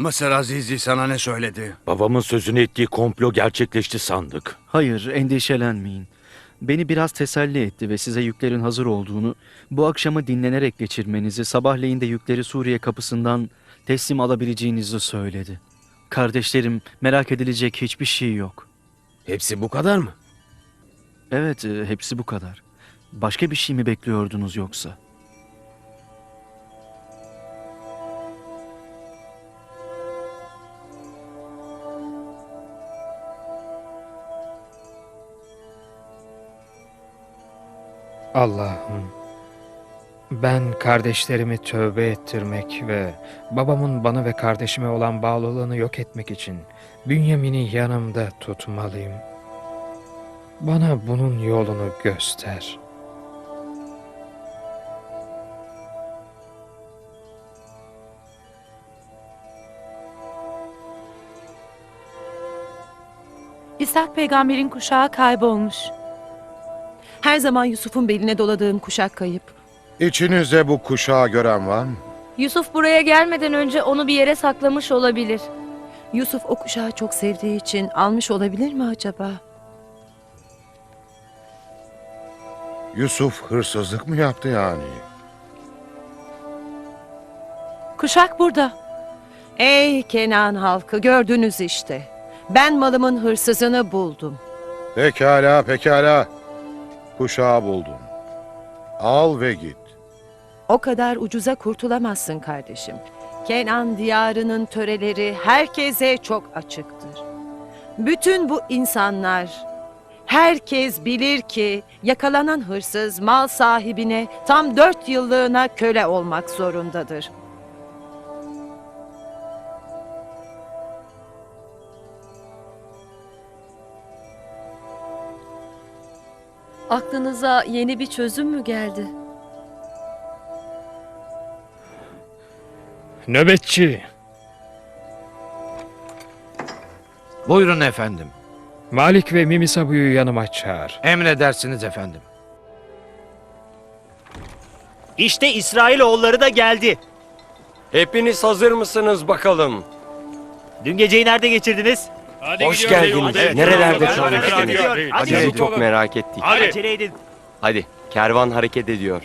Mısır Azizi sana ne söyledi? Babamın sözünü ettiği komplo gerçekleşti sandık. Hayır, endişelenmeyin. Beni biraz teselli etti ve size yüklerin hazır olduğunu, bu akşamı dinlenerek geçirmenizi, sabahleyin de yükleri Suriye kapısından teslim alabileceğinizi söyledi. Kardeşlerim, merak edilecek hiçbir şey yok. Hepsi bu kadar mı? Evet, e, hepsi bu kadar. Başka bir şey mi bekliyordunuz yoksa? Allah'ım, ben kardeşlerimi tövbe ettirmek ve babamın bana ve kardeşime olan bağlılığını yok etmek için Bünyamin'i yanımda tutmalıyım. Bana bunun yolunu göster. İshak peygamberin kuşağı kaybolmuş. Her zaman Yusuf'un beline doladığım kuşak kayıp. İçinizde bu kuşağı gören var mı? Yusuf buraya gelmeden önce onu bir yere saklamış olabilir. Yusuf o kuşağı çok sevdiği için almış olabilir mi acaba? Yusuf hırsızlık mı yaptı yani? Kuşak burada. Ey Kenan halkı gördünüz işte. Ben malımın hırsızını buldum. Pekala, pekala. Kuşağı buldun. Al ve git. O kadar ucuza kurtulamazsın kardeşim. Kenan diyarının töreleri herkese çok açıktır. Bütün bu insanlar, herkes bilir ki yakalanan hırsız mal sahibine tam dört yıllığına köle olmak zorundadır. Aklınıza yeni bir çözüm mü geldi? Nöbetçi, Buyurun efendim. Malik ve Mimi Sabu'yu yanıma çağır. Emredersiniz efendim. İşte İsrailoğulları da geldi. Hepiniz hazır mısınız bakalım? Dün geceyi nerede geçirdiniz? Hoş geldiniz. Nerelerde hadi, hadi, hadi, çalıştınız? hadi, hadi. Sizi çok merak ettik. Hadi. Acele edin. Hadi, kervan hareket ediyor.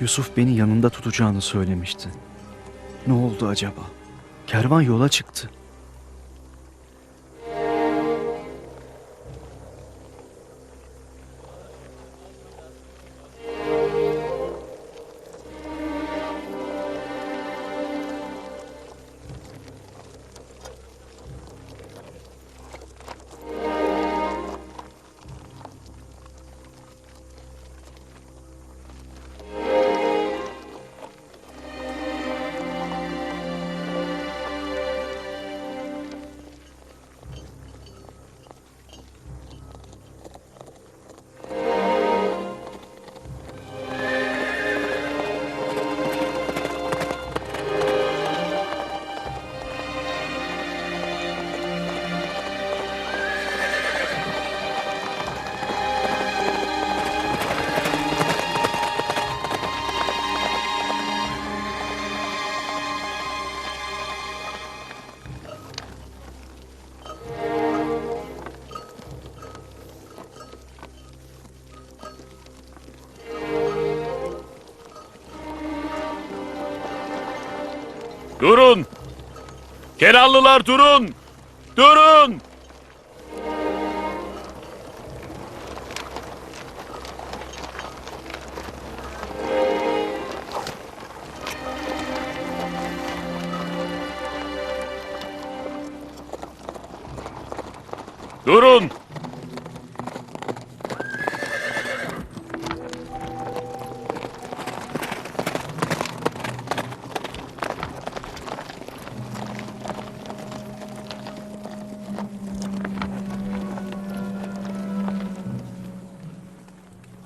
Yusuf beni yanında tutacağını söylemişti. Ne oldu acaba? Kervan yola çıktı. Durun! Kenanlılar durun! Durun! Durun!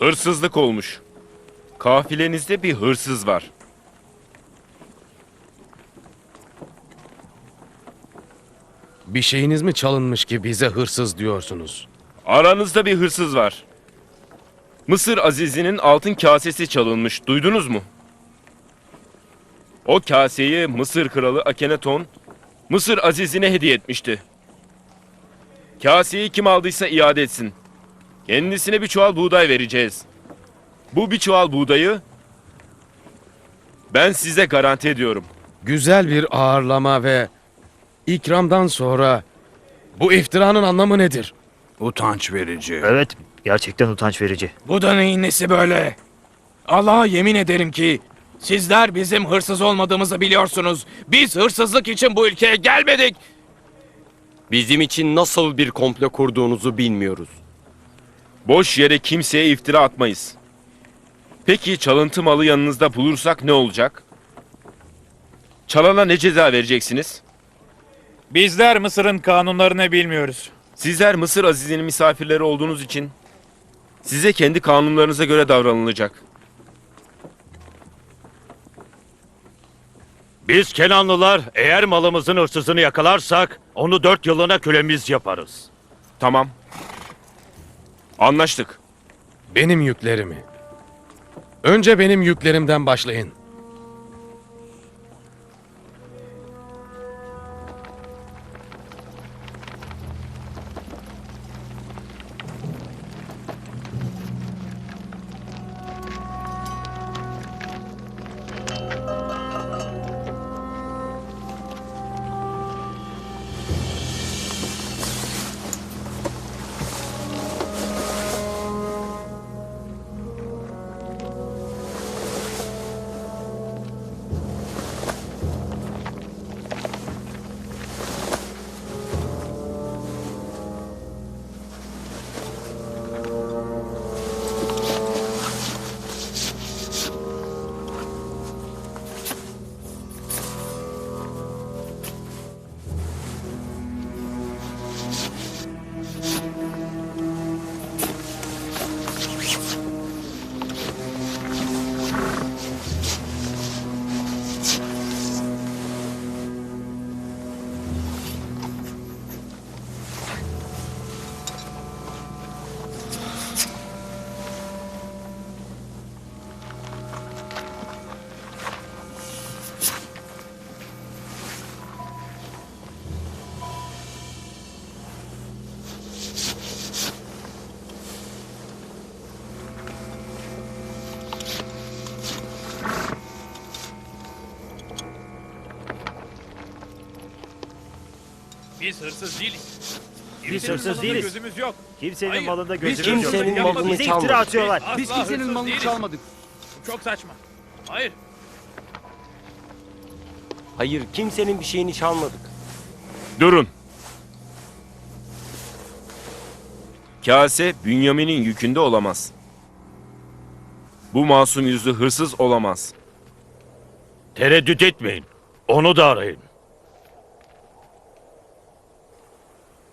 Hırsızlık olmuş. Kafilenizde bir hırsız var. Bir şeyiniz mi çalınmış ki bize hırsız diyorsunuz? Aranızda bir hırsız var. Mısır Azizi'nin altın kasesi çalınmış. Duydunuz mu? O kaseyi Mısır kralı Akenaton Mısır Azizi'ne hediye etmişti. Kaseyi kim aldıysa iade etsin. Kendisine bir çuval buğday vereceğiz. Bu bir çuval buğdayı ben size garanti ediyorum. Güzel bir ağırlama ve ikramdan sonra bu iftiranın anlamı nedir? Utanç verici. Evet, gerçekten utanç verici. Bu da neyin nesi böyle? Allah'a yemin ederim ki sizler bizim hırsız olmadığımızı biliyorsunuz. Biz hırsızlık için bu ülkeye gelmedik. Bizim için nasıl bir komplo kurduğunuzu bilmiyoruz. Boş yere kimseye iftira atmayız. Peki çalıntı malı yanınızda bulursak ne olacak? Çalana ne ceza vereceksiniz? Bizler Mısır'ın kanunlarını bilmiyoruz. Sizler Mısır Azizi'nin misafirleri olduğunuz için size kendi kanunlarınıza göre davranılacak. Biz Kenanlılar eğer malımızın hırsızını yakalarsak onu dört yılına kölemiz yaparız. Tamam. Anlaştık. Benim yüklerimi. Önce benim yüklerimden başlayın. Biz hırsız değiliz. Biz hırsız değiliz. Gözümüz yok. Kimsenin Hayır, malında biz gözümüz yok. kimsenin malını Bize çalmadık. iftira atıyorlar. Biz kimsenin malını çalmadık. Çok saçma. Hayır. Hayır, kimsenin bir şeyini çalmadık. Durun. Kase Bünyamin'in yükünde olamaz. Bu masum yüzlü hırsız olamaz. Tereddüt etmeyin. Onu da arayın.